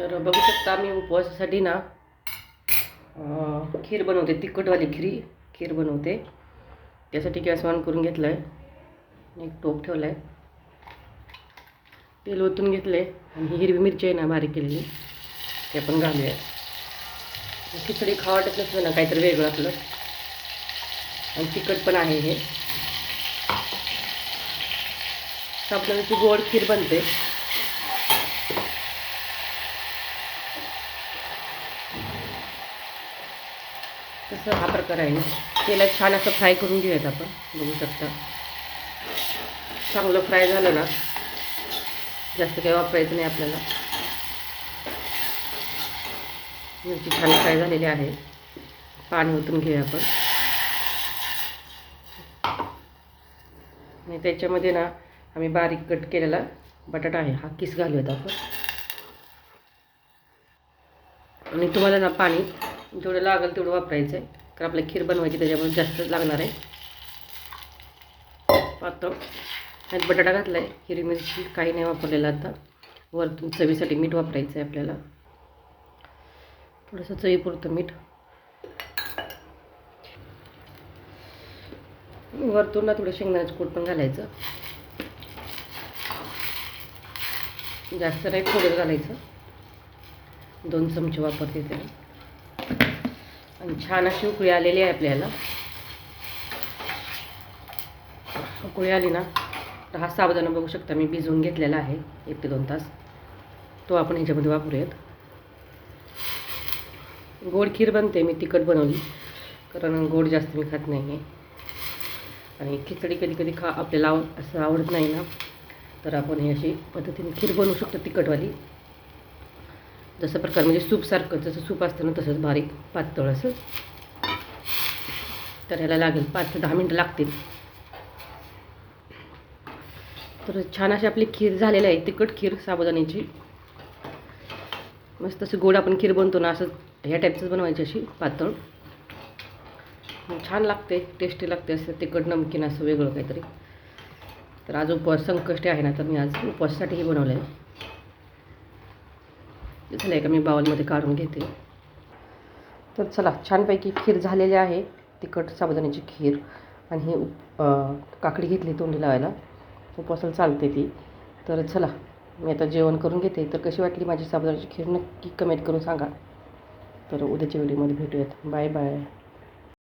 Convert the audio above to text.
तर बघू शकता मी उपवासासाठी ना खीर बनवते तिखटवाली खिरी खीर बनवते. त्यासाठी गॅस ऑन करून घेतलं आहे एक टोप ठेवला आहे तेल ओतून घेतलं आहे आणि हिरवी मिरची आहे ना बारीक केलेली. ते पण घालूया. खिचडी खावा वाटत नसलं ना काहीतरी वेगळं आपलं. आणि तिखट पण आहे हे. साबुदाण्याची गोड खीर बनते. तसं हा प्रकार आहे. तेलात छान असं फ्राय करून घेऊयात आपण. बघू शकता. चांगलं फ्राय झालं ना. जास्त काही वापरायचं नाही आपल्याला. मिरची छान फ्राय झालेली आहे. पाणी ओतून घेऊया आपण. आणि त्याच्यामध्ये ना आम्ही बारीक कट केलेला बटाटा आहे. हा किस घालूयात आपण. आणि तुम्हाला ना पाणी जेवढं लागेल तेवढं वापरायचं आहे. कारण आपल्याला खीर बनवायची त्याच्यामुळे जास्त लागणार आहे. पातळ. आणि बटाटा घातला आहे हिरवी मिरची काही नाही वापरलेलं आता. वरतून चवीसाठी मीठ वापरायचं आहे आपल्याला. थोडंसं चवीपुरतं मीठ. वरतून ना थोडं शेंगदाण्याचं कूट पण घालायचं. जास्त नाही थोडं घालायचं. दोन चमचे वापरते त्याला. आणि छान अशी उकळी आलेली आहे आपल्याला. उकळी आली ना तर हा साबुदाणा बघू शकता मी भिजवून घेतलेला आहे एक ते दोन तास. तो आपण ह्याच्यामध्ये वापरूयात. गोड खीर बनते मी तिखट बनवली कारण गोड जास्त मी खात नाही आहे आणि खिचडी कधी कधी खा आपल्याला आव असं आवडत नाही ना तर आपण हे अशी पद्धतीने खीर बनवू शकतो तिखटवाली. जसं प्रकार म्हणजे सूपसारखं जसं सूप असतं ना तसंच बारीक पातळ असं. तर ह्याला लागेल पाच ते दहा मिनटं लागतील. तर छान अशी आपली खीर झालेली आहे तिखट खीर साबुदाण्याची. मस्त असं गोड आपण खीर बनतो ना असं ह्या टाईपचंच बनवायची अशी पातळ. छान लागते टेस्टी लागते असं तिखट नमकीन असं वेगळं काहीतरी. तर आज उपवास संकष्टी आहे ना तर मी आज उपवासासाठीही बनवलं आहे झालं आहे का? मी बाउलमध्ये काढून घेते. तर चला छानपैकी खीर झालेली आहे. तिखट साबुदाण्याची खीर आणि ही उप काकडी घेतली तोंडी लावायला. उपवासाला चालते ती. तर चला मी आता जेवण करून घेते. तर कशी वाटली माझी साबुदाण्याची खीर? नक्की कमेंट करून सांगा. तर उद्याच्या व्हिडिओमध्ये भेटूयात. Bye bye